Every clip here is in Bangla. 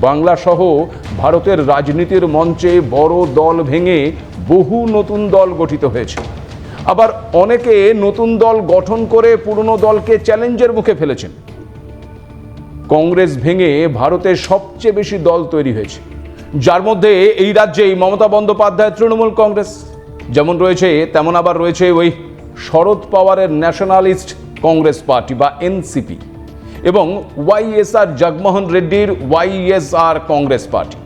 বাংলা সহ ভারতের রাজনীতির মঞ্চে বড় দল ভেঙে বহু নতুন দল গঠিত হয়েছে। আবার অনেকে নতুন দল গঠন করে পুরনো দলকে চ্যালেঞ্জের মুখে ফেলেছেন। কংগ্রেস ভেঙে ভারতের সবচেয়ে বেশি দল তৈরি হয়েছে। যার মধ্যে এই রাজ্যেই মমতা বন্দ্যোপাধ্যায় তৃণমূল কংগ্রেস। যেমন রয়েছে, তেমন আবার রয়েছে ওই শরদ পাওয়ারের ন্যাশনালিস্ট কংগ্রেস পার্টি বা এনসিপি। এবং ওয়াইএসআর জগমোহন রেড্ডির YSR Congress party.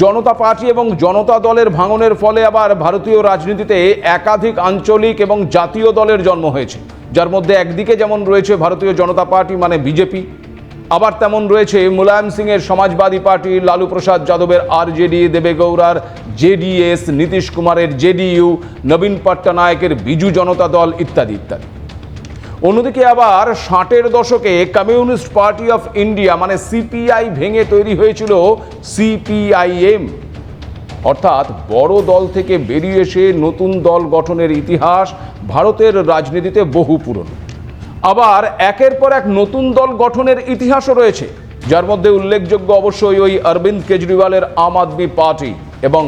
Janata party এবং জনতা দলের ভাঙনের ফলে আবার ভারতীয় রাজনীতিতে একাধিক আঞ্চলিক এবং জাতীয় দলের জন্ম হয়েছে। যার মধ্যে একদিকে যেমন রয়েছে ভারতীয় জনতা পার্টি মানে বিজেপি, আবার তেমন রয়েছে মুলায়ম সিংয়ের সমাজবাদী পার্টি লালু প্রসাদ যাদবের আরজেডি দেবেগৌড়ার জেডিএস নীতিশ কুমারের জেডিইউ নবীন পট্টনায়কের বিজু জনতা দল ইত্যাদি ইত্যাদি। অন্যদিকে আবার ষাটের দশকে কমিউনিস্ট পার্টি অফ ইন্ডিয়া মানে সিপিআই ভেঙে তৈরি হয়েছিল সিপিআইএম। অর্থাৎ বড় দল থেকে বেরিয়ে এসে নতুন দল গঠনের ইতিহাস ভারতের রাজনীতিতে বহু পুরনো। আবার একের পর এক নতুন দল গঠনের ইতিহাসও রয়েছে, যার মধ্যে উল্লেখযোগ্য অবশ্যই ওই অরবিন্দ কেজরিওয়ালের আম আদমি পার্টি এবং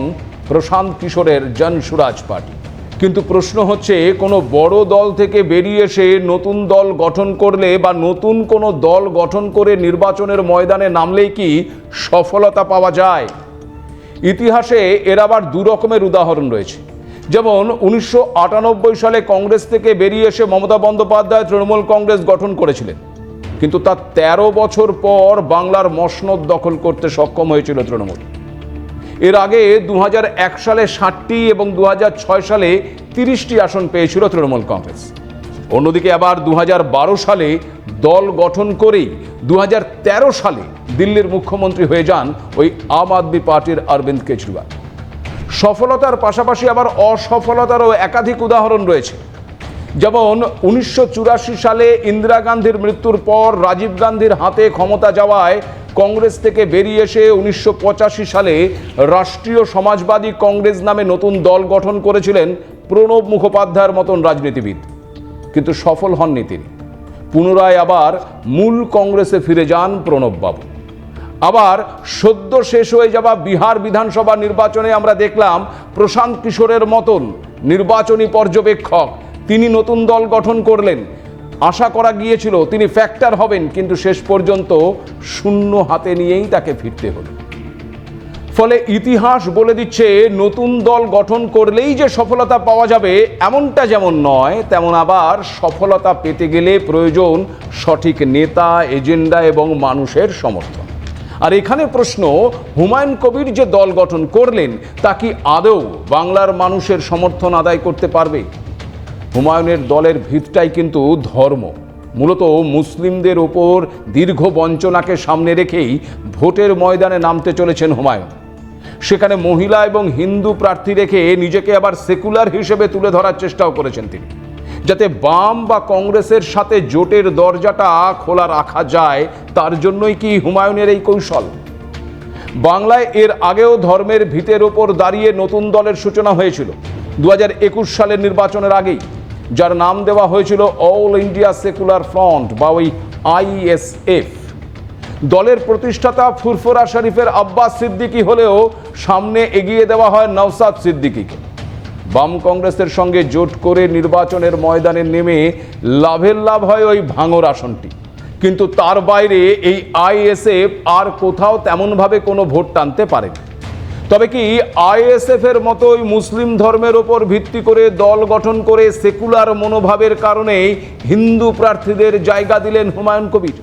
প্রশান্ত কিশোরের জন সুরাজ পার্টি। কিন্তু প্রশ্ন হচ্ছে, কোনো বড় দল থেকে বেরিয়ে এসে নতুন দল গঠন করলে বা নতুন কোনো দল গঠন করে নির্বাচনের ময়দানে নামলেই কি সফলতা পাওয়া যায়? ইতিহাসে এর আবার দু রকমের উদাহরণ রয়েছে। যেমন, উনিশশো আটানব্বই সালে কংগ্রেস থেকে বেরিয়ে এসে মমতা বন্দ্যোপাধ্যায় তৃণমূল কংগ্রেস গঠন করেছিলেন। কিন্তু তার ১৩ বছর পর বাংলার মসনদ দখল করতে সক্ষম হয়েছিল তৃণমূল। এর আগে দু হাজার এক সালে ষাটটি এবং দু হাজার ছয় সালে তিরিশটি আসন পেয়েছিল তৃণমূল কংগ্রেস। অন্যদিকে আবার দু হাজার বারো সালে দল গঠন করেই দু হাজার তেরো সালে দিল্লির মুখ্যমন্ত্রী হয়ে যান ওই আম আদমি পার্টির অরবিন্দ কেজরিওয়াল। সফলতার পাশাপাশি আবার অসফলতারও একাধিক উদাহরণ রয়েছে। যেমন উনিশশো চুরাশি সালে ইন্দিরা গান্ধীর মৃত্যুর পর রাজীব গান্ধীর হাতে ক্ষমতা যাওয়ায় কংগ্রেস থেকে বেরিয়ে এসে উনিশশো পঁচাশি সালে রাষ্ট্রীয় সমাজবাদী কংগ্রেস নামে নতুন দল গঠন করেছিলেন প্রণব মুখোপাধ্যায়ের মতন রাজনীতিবিদ। কিন্তু সফল হননি তিনি। পুনরায় আবার মূল কংগ্রেসে ফিরে যান প্রণববাবু। আবার সদ্য শেষ হয়ে যাওয়া বিহার বিধানসভা নির্বাচনে আমরা দেখলাম প্রশান্ত কিশোরের মতন নির্বাচনী পর্যবেক্ষক তিনি নতুন দল গঠন করলেন। আশা করা গিয়েছিল তিনি ফ্যাক্টর হবেন, কিন্তু শেষ পর্যন্ত শূন্য হাতে নিয়েই তাকে ফিরতে হলো। ফলে ইতিহাস বলে দিচ্ছে, নতুন দল গঠন করলেই যে সফলতা পাওয়া যাবে এমনটা যেমন নয়, তেমন আবার সফলতা পেতে গেলে প্রয়োজন সঠিক নেতা, এজেন্ডা এবং মানুষের সমর্থন। আর এখানে প্রশ্ন, হুমায়ুন কবির যে দল গঠন করলেন, তা কি আদৌ বাংলার মানুষের সমর্থন আদায় করতে পারবে? হুমায়ুনের দলের ভিতটাই কিন্তু ধর্ম। মূলত মুসলিমদের ওপর দীর্ঘ বঞ্চনাকে সামনে রেখেই ভোটের ময়দানে নামতে চলেছেন হুমায়ুন। সেখানে মহিলা এবং হিন্দু প্রার্থী রেখে নিজেকে আবার সেকুলার হিসেবে তুলে ধরার চেষ্টাও করেছেন তিনি। যাতে বাম বা কংগ্রেসের সাথে জোটের দরজাটা খোলা রাখা যায়, তার জন্যই কি হুমায়ুনের এই কৌশল? বাংলায় এর আগেও ধর্মের ভিতের ওপর দাঁড়িয়ে নতুন দলের সূচনা হয়েছিল। দু হাজার একুশ সালের নির্বাচনের আগেই যার নাম দেওয়া হয়েছিল অল ইন্ডিয়া সেকুলার ফ্রন্ট বা ওই আইএসএফ দলের প্রতিষ্ঠাতা ফুরফুরা শরীফের আব্বাস সিদ্দিকী হলেও সামনে এগিয়ে দেওয়া হয় নওসাদ সিদ্দিকীকে। বাম কংগ্রেসের সঙ্গে জোট করে নির্বাচনের ময়দানে নেমে লাভের লাভ হয় ওই ভাঙর আসনটি। কিন্তু তার বাইরে এই আইএসএফ আর কোথাও তেমনভাবে কোনো ভোট টানতে পারেনি। তবে কি আইএসএফ এর মতোই মুসলিম ধর্মের ওপর ভিত্তি করে দল গঠন করে সেকুলার মনোভাবের কারণেই হিন্দু প্রার্থীদের জায়গা দিলেন হুমায়ুন কবির?